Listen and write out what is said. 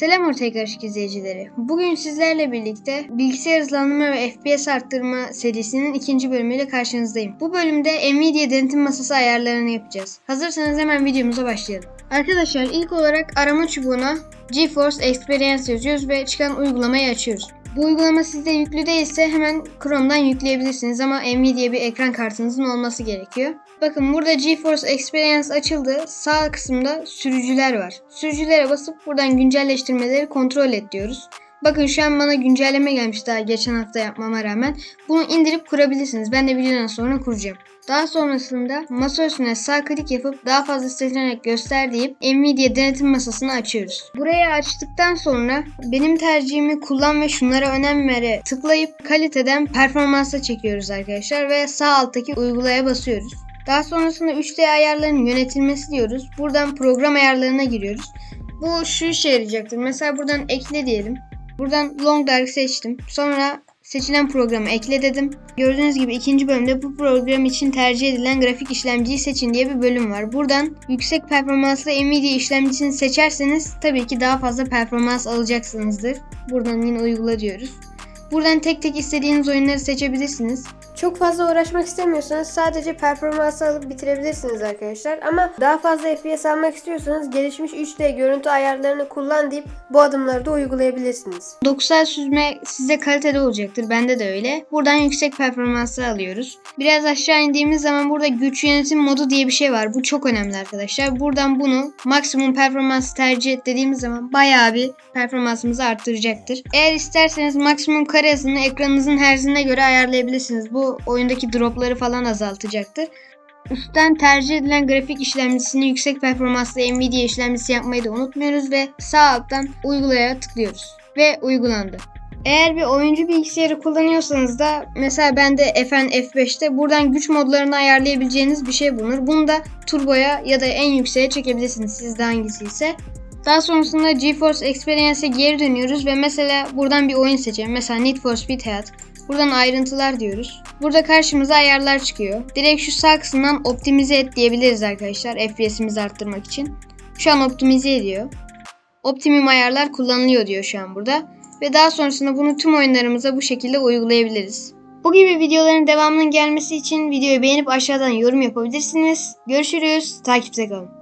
Selam karışık izleyicileri. Bugün sizlerle birlikte bilgisayar hızlandırma ve FPS arttırma serisinin ikinci bölümüyle karşınızdayım. Bu bölümde Nvidia denetim masası ayarlarını yapacağız. Hazırsanız hemen videomuza başlayalım. Arkadaşlar ilk olarak arama çubuğuna GeForce Experience yazıyoruz ve çıkan uygulamayı açıyoruz. Bu uygulama sizde yüklü değilse hemen Chrome'dan yükleyebilirsiniz ama Nvidia bir ekran kartınızın olması gerekiyor. Bakın burada GeForce Experience açıldı. Sağ kısımda sürücüler var. Sürücülere basıp buradan güncelleştirmeleri kontrol et diyoruz. Bakın şu an bana güncelleme gelmiş daha geçen hafta yapmama rağmen. Bunu indirip kurabilirsiniz. Ben de videodan sonra kuracağım. Daha sonrasında masa üstüne sağ klik yapıp daha fazla seçenek göster deyip Nvidia denetim masasını açıyoruz. Burayı açtıktan sonra benim tercihimi kullan ve şunlara önem vere tıklayıp kaliteden performansa çekiyoruz arkadaşlar ve sağ alttaki uygulaya basıyoruz. Daha sonrasında 3D ayarlarının yönetilmesi diyoruz. Buradan program ayarlarına giriyoruz. Bu şu işe yarayacaktır. Mesela buradan ekle diyelim. Buradan Long Dark seçtim. Sonra seçilen programı ekle dedim. Gördüğünüz gibi ikinci bölümde bu program için tercih edilen grafik işlemciyi seçin diye bir bölüm var. Buradan yüksek performanslı Nvidia işlemcisini seçerseniz tabii ki daha fazla performans alacaksınızdır. Buradan yine uygula diyoruz. Buradan tek tek istediğiniz oyunları seçebilirsiniz. Çok fazla uğraşmak istemiyorsanız sadece performansı alıp bitirebilirsiniz arkadaşlar. Ama daha fazla FPS almak istiyorsanız gelişmiş 3D görüntü ayarlarını kullan deyip bu adımları da uygulayabilirsiniz. Dokusal süzme size kalitede olacaktır. Bende de öyle. Buradan yüksek performansı alıyoruz. Biraz aşağı indiğimiz zaman burada güç yönetim modu diye bir şey var. Bu çok önemli arkadaşlar. Buradan bunu maksimum performansı tercih et dediğimiz zaman bayağı bir performansımızı arttıracaktır. Eğer isterseniz maksimum kare hızını ekranınızın herzine göre ayarlayabilirsiniz. Bu oyundaki dropları falan azaltacaktır. Üstten tercih edilen grafik işlemcisini yüksek performanslı Nvidia işlemcisi yapmayı da unutmuyoruz ve sağ alttan uygulaya tıklıyoruz. Ve uygulandı. Eğer bir oyuncu bilgisayarı kullanıyorsanız da mesela bende FN F5'te buradan güç modlarını ayarlayabileceğiniz bir şey bulunur. Bunu da turboya ya da en yükseğe çekebilirsiniz sizde hangisi ise. Daha sonrasında GeForce Experience'e geri dönüyoruz ve mesela buradan bir oyun seçelim. Mesela Need for Speed Heat. Buradan ayrıntılar diyoruz. Burada karşımıza ayarlar çıkıyor. Direkt şu sağ kısımdan optimize et diyebiliriz arkadaşlar FPS'imizi arttırmak için. Şu an optimize ediyor. Optimum ayarlar kullanılıyor diyor şu an burada. Ve daha sonrasında bunu tüm oyunlarımıza bu şekilde uygulayabiliriz. Bu gibi videoların devamının gelmesi için videoyu beğenip aşağıdan yorum yapabilirsiniz. Görüşürüz. Takipte kalın.